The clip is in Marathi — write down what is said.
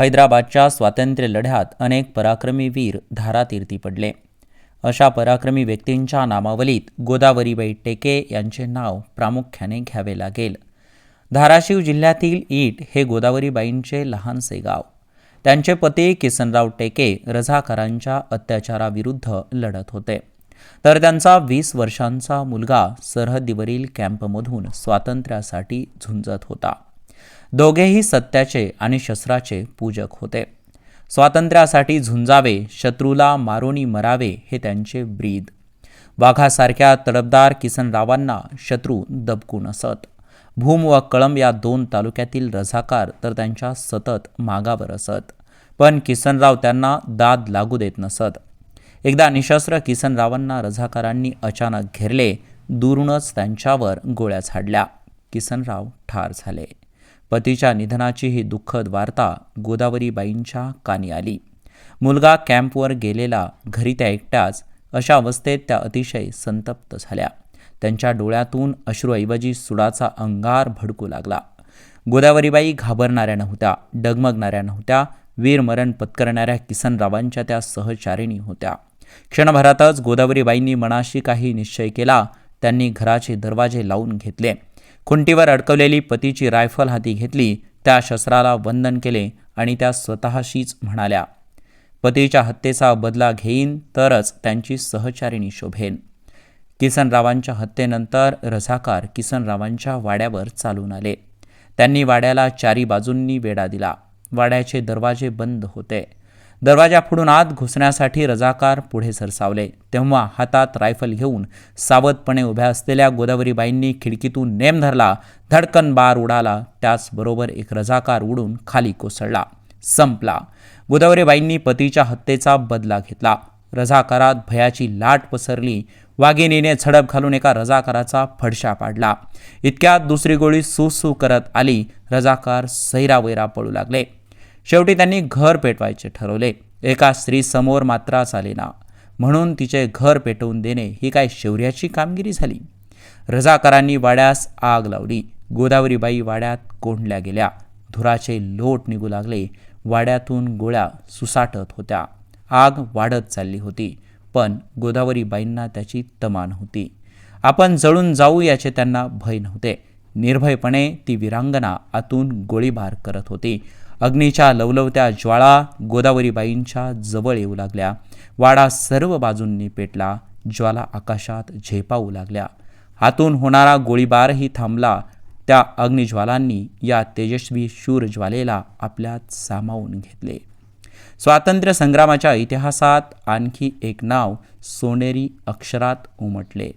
हैदराबादच्या स्वातंत्र्य लढ्यात अनेक पराक्रमी वीर धारातीर्थी पडले. अशा पराक्रमी व्यक्तींच्या नामावलीत गोदावरीबाई टेके यांचे नाव प्रामुख्याने घ्यावे लागेल. धाराशिव जिल्ह्यातील ईट हे गोदावरीबाईंचे लहानसे गाव. त्यांचे पती किसनराव टेके रझाकारांच्या अत्याचाराविरुद्ध लढत होते. तर त्यांचा वीस वर्षांचा मुलगा सरहद्दीवरील कॅम्पमधून स्वातंत्र्यासाठी झुंजत होता. दोघेही सत्याचे आणि शस्त्राचे पूजक होते. स्वातंत्र्यासाठी झुंजावे शत्रूला मारोनी मरावे हे त्यांचे ब्रीद. वाघासारख्या तडफदार किसनरावांना शत्रू दबकून असत. भूम व कळंब या दोन तालुक्यातील रझाकार तर त्यांच्या सतत मागावर असत. पण किसनराव त्यांना दाद लागू देत नसत. एकदा निशस्त्र किसनरावांना रझाकारांनी अचानक घेरले दुरूनच त्यांच्यावर गोळ्या झाडल्या. किसनराव ठार झाले. पतीच्या निधनाची ही दुःखद वार्ता गोदावरीबाईंच्या कानी आली. मुलगा कॅम्पवर गेलेला घरी त्या एकट्याच अशा अवस्थेत त्या अतिशय संतप्त झाल्या. त्यांच्या डोळ्यातून अश्रूऐवजी सुडाचा अंगार भडकू लागला. गोदावरीबाई घाबरणाऱ्या नव्हत्या डगमगणाऱ्या नव्हत्या वीरमरण पत्करणाऱ्या किसनरावांच्या त्या सहचारिणी होत्या. क्षणभरातच गोदावरीबाईंनी मनाशी काही निश्चय केला त्यांनी घराचे दरवाजे लावून घेतले. खुंटीवर अडकवलेली पतीची रायफल हाती घेतली त्या शस्त्राला वंदन केले आणि त्या स्वतःशीच म्हणाल्या पतीच्या हत्येचा बदला घेईन तरच त्यांची सहचारिणी शोभेन. किसनरावांच्या हत्येनंतर रझाकार किसनरावांच्या वाड्यावर चालून आले. त्यांनी वाड्याला चारी बाजूंनी वेढा दिला. वाड्याचे दरवाजे बंद होते. दरवाजा फुडून आत घुसण्यासाठी रजाकार पुढे सरसावले. तेव्हा हातात रायफल घेऊन सावधपणे उभ्या असलेल्या गोदावरीबाईंनी खिडकीतून नेम धरला. धडकन बार उडाला. त्याचबरोबर एक रजाकार उडून खाली कोसळला. संपला. गोदावरीबाईंनी पतीच्या हत्येचा बदला घेतला. रझाकारात भयाची लाट पसरली. वाघिणीने झडप घालून एका रजाकाराचा फडशा पाडला. इतक्यात दुसरी गोळी सुसू करत आली. रजाकार सैरावैरा पळू लागले. शेवटी त्यांनी घर पेटवायचे ठरवले. एका स्त्रीसमोर मात्र चालेना म्हणून तिचे घर पेटवून देणे ही काय शौर्याची कामगिरी झाली? रजाकारांनी वाड्यास आग लावली. गोदावरीबाई वाड्यात कोंडल्या गेल्या. धुराचे लोट निघू लागले. वाड्यातून गोळ्या सुसाटत होत्या. आग वाढत चालली होती. पण गोदावरीबाईंना त्याची तमा नव्हती आपण जळून जाऊ याचे त्यांना भय नव्हते. निर्भयपणे ती विरांगना आतून गोळीबार करत होती. अग्नीच्या लवलवत्या ज्वाळा गोदावरीबाईंच्या जवळ येऊ लागल्या. वाडा सर्व बाजूंनी पेटला. ज्वाला आकाशात झेपावू लागल्या. हातून होणारा गोळीबारही थांबला. त्या अग्निज्वालांनी या तेजस्वी शूर ज्वालेला आपल्यात सामावून घेतले. स्वातंत्र्य संग्रामाच्या इतिहासात आणखी एक नाव सोनेरी अक्षरात उमटले.